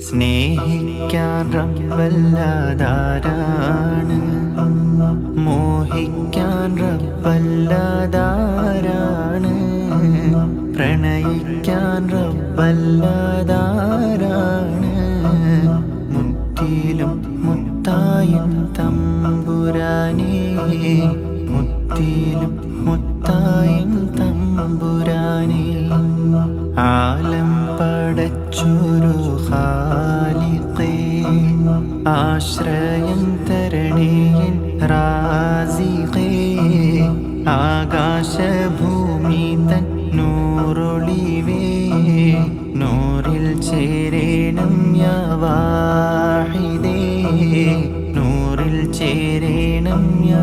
സ്നേഹിക്കാൻ റബ്ബല്ലാതാരാണ്. മോഹിക്കാൻ റബ്ബല്ലാതാരാണ്. പ്രണയിക്കാൻ റബ്ബല്ലാതാരാണ്. മുത്തിലും മുത്തായും തമ്പുരാനേ. മുത്തിലും മുത്തായും തമ്പുരാനേ. ആലം പടച്ചൊരു ഖാലിഖേ ആശ്രയം തരണേൻ റാസിഖേ ആകാശഭൂമി തൻ നൂറൊളിവേ നൂറിൽ ചേരേണം യാഹിദേ നൂറിൽ ചേരേണം യാ